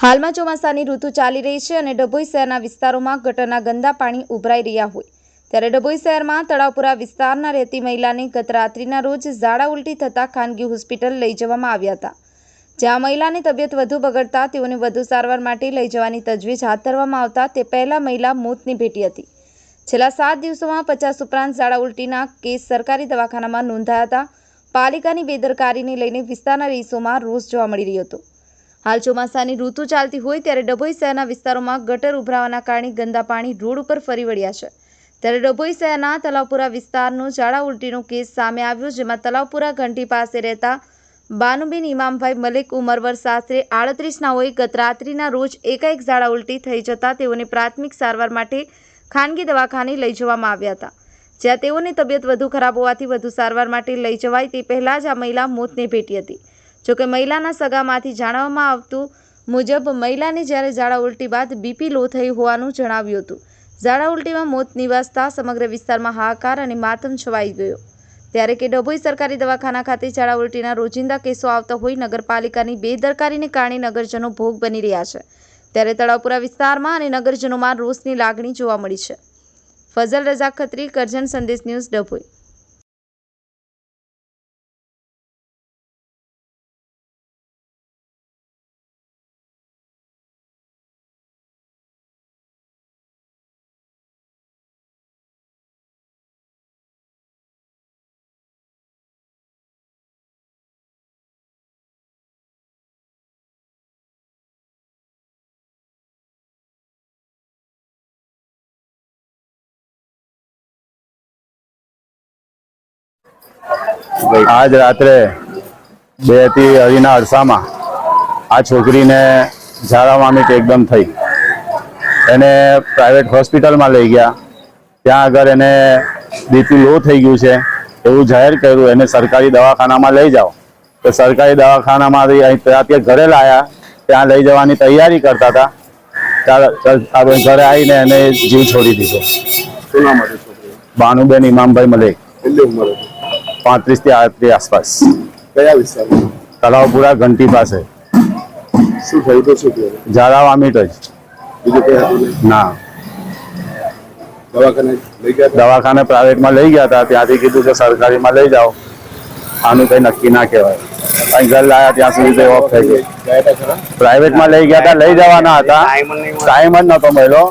હાલમાં ચોમાસાની ઋતુ ચાલી રહી છે અને ડભોઈ શહેરના વિસ્તારોમાં ગટરના ગંદા પાણી ઉભરાઈ રહ્યા હોય. ત્યારે ડભોઈ શહેરમાં તળાવપુરા વિસ્તારના રહેતી મહિલાને ગત રાત્રિના રોજ ઝાડા ઉલટી થતાં ખાનગી હોસ્પિટલ લઈ જવામાં આવ્યા હતા. જ્યાં મહિલાની તબિયત વધુ બગડતા તેઓને વધુ સારવાર માટે લઈ જવાની તજવીજ હાથ ધરવામાં આવતા તે પહેલાં મહિલા મોતની ભેટી હતી. છેલ્લા સાત દિવસોમાં પચાસ ઉપરાંત ઝાડા ઉલટીના કેસ સરકારી દવાખાનામાં નોંધાયા હતા. પાલિકાની બેદરકારીને લઈને વિસ્તારના રહીશોમાં રોષ જોવા મળી રહ્યો હતો. હાલ ચોમાસાની ઋતુ ચાલતી હોય ત્યારે ડભોઈ શહેરના વિસ્તારોમાં ગટર ઉભરાવાના કારણે ગંદા પાણી રોડ ઉપર ફરી વળ્યા છે. ત્યારે ડભોઈ શહેરના તલાવપુરા વિસ્તારનો ઝાડા ઉલટીનો કેસ સામે આવ્યો, જેમાં તલાવપુરા ઘંટી પાસે રહેતા બાનુબેન ઇમામભાઈ મલિક ઉમરવર શાસ્ત્રે હોય, ગત રાત્રિના રોજ એકાએક ઝાડા ઉલટી થઈ જતા તેઓને પ્રાથમિક સારવાર માટે ખાનગી દવાખાને લઈ જવામાં આવ્યા હતા. જ્યાં તેઓની તબિયત વધુ ખરાબ હોવાથી વધુ સારવાર માટે લઈ જવાય તે પહેલાં જ આ મહિલા મોતને ભેટી હતી. જોકે મહિલાના સગામાંથી જાણવામાં આવતું મુજબ મહિલાને જ્યારે ઝાડા ઉલટી બાદ બીપી લો થઈ હોવાનું જણાવ્યું હતું. ઝાડા ઉલટીમાં મોત નિવાસતા સમગ્ર વિસ્તારમાં હાહાકાર અને માતમ છવાઈ ગયો. ત્યારે કે ડભોઈ સરકારી દવાખાના ખાતે ઝાડા ઉલટીના રોજિંદા કેસો આવતા હોય નગરપાલિકાની બેદરકારીને કારણે નગરજનો ભોગ બની રહ્યા છે. ત્યારે તળાવપુરા વિસ્તારમાં અને નગરજનોમાં રોષની લાગણી જોવા મળી છે. ફઝલ રઝા ખત્રી, કરજણ સંદેશ ન્યૂઝ ડભોઈ. આજ રાત્રે બેથી અઢીના અરસામાં આ છોકરીને ઝાડા વામિટ એકદમ થઈ. એને પ્રાઇવેટ હોસ્પિટલમાં લઈ ગયા. ત્યાં આગળ એને બીપી લો થઈ ગયું છે. એવું જાહેર કર્યું એને સરકારી દવાખાનામાં લઈ જાઓ. તો સરકારી દવાખાનામાંથી અહીં ત્યાં ઘરે લાયા. ત્યાં લઈ જવાની તૈયારી કરતા હતા. આપણે ઘરે આવીને એને જીવ છોડી દીધો. બાનુબેન ઇમામભાઈ મલેક. પાંત્રીસથી આડત્રીસ આસપાસ. કયા વિસ્તાર તળાવપુરા ઘંટી પાસે. શું થયું તો શું થયું? ઝાડા વામિટ જ. બીજું કઈ ના. દવાખાને લઈ ગયા દવાખાને પ્રાઇવેટમાં લઈ ગયા હતા. ત્યાંથી કીધું કે સરકારીમાં લઈ જાઓ. આનું કઈ નક્કી ના કહેવાય. અહીં ઘર લાયા ત્યાં સુધી તો ઓફ થઈ ગઈ પ્રાઇવેટમાં લઈ ગયા હતા. લઈ જવાના હતા. ટાઈમ જ નહોતો મળ્યો.